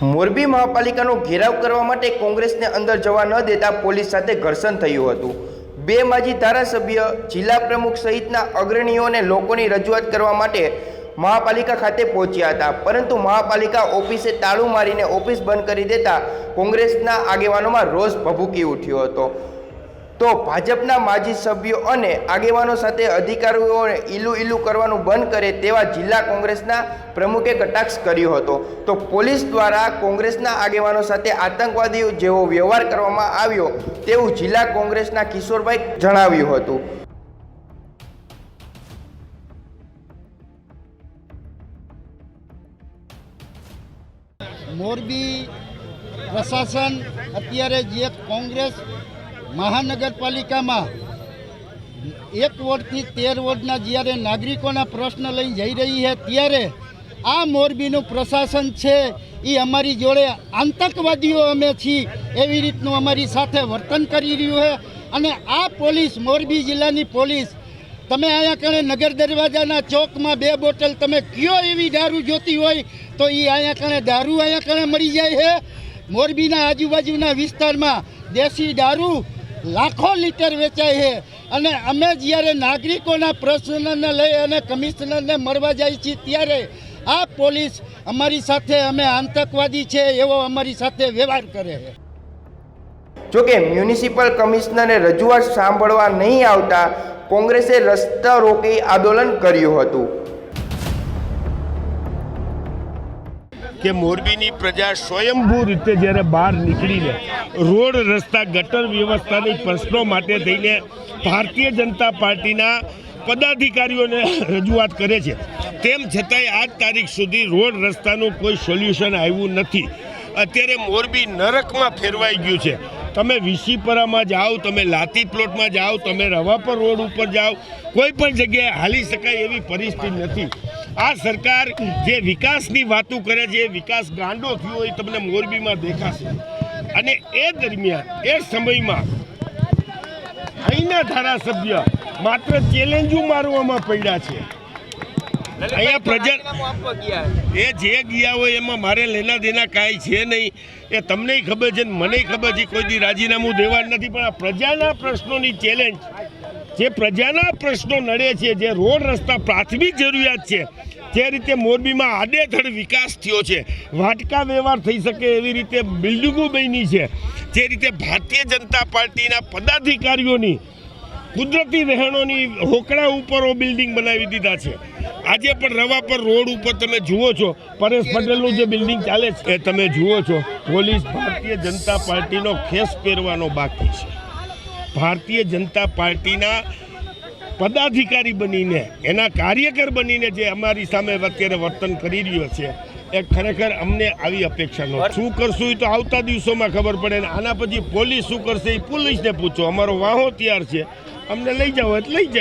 મોરબી મહાપાલિકાનો ઘેરાવ કરવા માટે કોંગ્રેસને અંદર જવા ન દેતા પોલીસ સાથે ઘર્ષણ થયું હતું. બે માજી ધારાસભ્ય, જિલ્લા પ્રમુખ સહિતના અગ્રણીઓને લોકોની રજૂઆત કરવા માટે મહાપાલિકા ખાતે પહોંચ્યા હતા. પરંતુ મહાપાલિકા ઓફિસે તાળું મારીને ઓફિસ બંધ કરી દેતા કોંગ્રેસના આગેવાનોમાં રોષ ભભૂકી ઉઠ્યો હતો. તો ભાજપના માજી સભ્યો અને આગેવાનો સાથે અધિકારીઓને ઈલુ ઈલું કરવાનું બંધ કરે તેવા જિલ્લા કોંગ્રેસના પ્રમુખે કટાક્ષ કર્યો હતો. તો પોલીસ દ્વારા કોંગ્રેસના આગેવાનો સાથે આતંકવાદીઓ જેવો વ્યવહાર કરવામાં આવ્યો તેવું જિલ્લા કોંગ્રેસના કિશોરભાઈ જણાવ્યું હતું. મોરબી પ્રશાસન અત્યારે જે કોંગ્રેસ મહાનગરપાલિકામાં એક વોર્ડથી તેર વોર્ડના જ્યારે નાગરિકોના પ્રશ્ન લઈને જઈ રહી છે, ત્યારે આ મોરબીનું પ્રશાસન છે એ અમારી જોડે આતંકવાદીઓ અમે છીએ, એવી રીતનું અમારી સાથે વર્તન કરી રહ્યું છે. અને આ પોલીસ, મોરબી જિલ્લાની પોલીસ, તમે અહીંયા કણે નગર દરવાજાના ચોકમાં બે બોટલ તમે કયો એવી દારૂ જોતી હોય, તો એ અહીંયા કણે દારૂ અહીંયા કણે મળી જાય છે. મોરબીના આજુબાજુના વિસ્તારમાં દેશી દારૂ લાખો લીટર વેચાય છે. અને અમે જ્યારે નાગરિકોના પ્રશ્નને લઈ અને કમિશનરને મળવા જાય છીએ ત્યારે આ પોલીસ અમારી સાથે અમે આતંકવાદી છે એવો અમારી સાથે વ્યવહાર કરે છે. જોકે મ્યુનિસિપલ કમિશનરને રજૂઆત સાંભળવા નહીં આવતા કોંગ્રેસે રસ્તા રોકી આંદોલન કર્યું હતું. કે મોરબીની પ્રજા સ્વયંભૂ રીતે જ્યારે બહાર નીકળીને રોડ, રસ્તા, ગટર વ્યવસ્થાની પ્રશ્નો માટે થઈને ભારતીય જનતા પાર્ટીના પદાધિકારીઓને રજૂઆત કરે છે. તેમ છતાંય આજ તારીખ સુધી રોડ, રસ્તાનું કોઈ સોલ્યુશન આવ્યું નથી. અત્યારે મોરબી નરકમાં ફેરવાઈ ગયું છે. તમે વિસીપરામાં જાઓ, તમે લાતી પ્લોટમાં જાઓ, તમે રવાપર રોડ ઉપર જાઓ, કોઈ પણ જગ્યાએ હાલી શકાય એવી પરિસ્થિતિ નથી. આ સરકાર જે વિકાસની વાતો કરે છે એ વિકાસ ગાંડો થયો હોય તમને મોરબીમાં દેખાશે. અને એ દરમિયાન એ સમયમાં અહીંના ધારાસભ્ય માત્ર ચેલેન્જો મારવામાં પડ્યા છે. અહીંયા પ્રજા એ જે ગયા હોય એમાં મારે લેના દેના કાંઈ છે નહીં. એ તમને ખબર છે ને મને ખબર છે કોઈ દી રાજીનામું દેવાનું નથી. પણ આ પ્રજાના પ્રશ્નોની ચેલેન્જ જે પ્રજાના પ્રશ્નો નડે છે, જે રોડ રસ્તા પ્રાથમિક જરૂરિયાત છે જે રીતે મોરબીમાં આડેધડ વિકાસ થયો છે. વાટકા વ્યવહાર થઈ શકે એવી રીતે બિલ્ડિંગો બની છે. જે રીતે ભારતીય જનતા પાર્ટીના પદાધિકારીઓની કુદરતી વહેણોની હોકડા ઉપર બિલ્ડિંગ બનાવી દીધા છે. આજે પણ રવા પર રોડ ઉપર તમે જુઓ છો, પરેશ પટેલનું જે બિલ્ડિંગ ચાલે છે તમે જુઓ છો, પોલીસ ભારતીય જનતા પાર્ટીનો ખેસ પહેરવાનો બાકી છે. ભારતીય જનતા પાર્ટીના પદાધિકારી બનીને એના કાર્યકર બનીને જે અમારી સામે અત્યારે વર્તન કરી રહ્યો છે એ ખરેખર અમને આવી અપેક્ષા નહોતી શું કરશું એ તો આવતા દિવસોમાં ખબર પડે ને આના પછી પોલીસ શું કરશે એ પોલીસને પૂછો. અમારો વાહો તૈયાર છે. અમને લઈ જાઓ એટલે લઈ જાય.